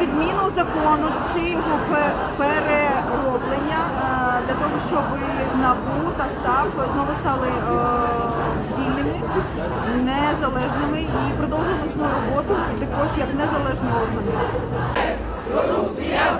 відміну закону чи його перероблення е, для того, щоб НАБУ та САП знову стали е, вільними, незалежними і продовжили свою роботу також як незалежні органи. Корупція